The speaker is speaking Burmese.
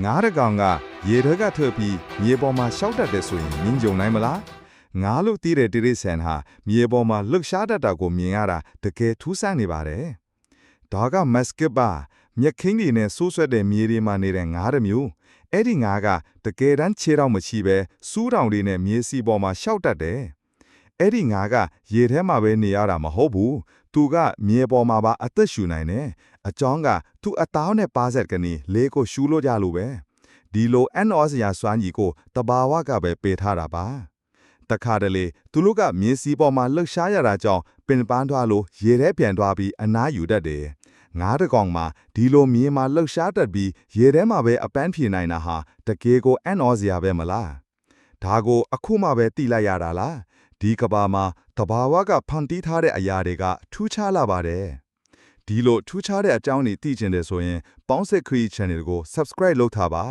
ငါးတကောင်ကရေထဲကထွက်ပြီးမြေပေါ်မှာရှောက်တတ်တယ်ဆိုရင်မြင်ကြုံနိုင်မလားငါလို့တည်တဲ့တိရိစ္ဆာန်ဟာမြေပေါ်မှာလှုပ်ရှားတတ်တာကိုမြင်ရတာတကယ်ထူးဆန်းနေပါတယ်ဒါကမက်စကစ်ပါမြက်ခင်းတွေနဲ့ဆိုးဆွက်တဲ့မြေတွေမှာနေတဲ့ငါးတစ်မျိုးအဲ့ဒီငါးကတကယ်တမ်းခြေတော့မရှိပဲစူးတောင်တွေနဲ့မြေစီပေါ်မှာရှောက်တတ်တယ်အဲ့ဒီငါးကရေထဲမှာပဲနေရတာမဟုတ်ဘူးသူကမြေပေါ်မှာပါအသက်ရှူနိုင်တယ် အကြောင်းကသူ့အသားနဲ့ပါဆက်ကနေလေးကိုရှူလို့ကြလို့ပဲဒီလိုအန်အောစရာစွမ်းကြီးကိုတဘာဝကပဲပေးထားတာပါတခါတလေသူတို့ကမြေစီပေါ်မှာလှုပ်ရှားရတာကြောင့်ပင်ပန်းသွားလို့ရေထဲပြန်သွားပြီးအနားယူတတ်တယ်ငါးတစ်ကောင်မှာဒီလိုမြေမှာလှုပ်ရှားတတ်ပြီးရေထဲမှာပဲအပန်းဖြေနိုင်တာဟာတကယ်ကိုအန်အောစရာပဲမလားဒါကိုအခုမှပဲသိလိုက်ရတာလားဒီကဘာမှာတဘာဝကဖန်တီးထားတဲ့အရာတွေကထူးခြားလာပါတယ် ဒီလိုထူးခြားတဲ့အကြောင်းတွေသိချင်တယ်ဆိုရင် ပေါင်းဆက်ခရီး channel ကို subscribe လုပ်ထားပါ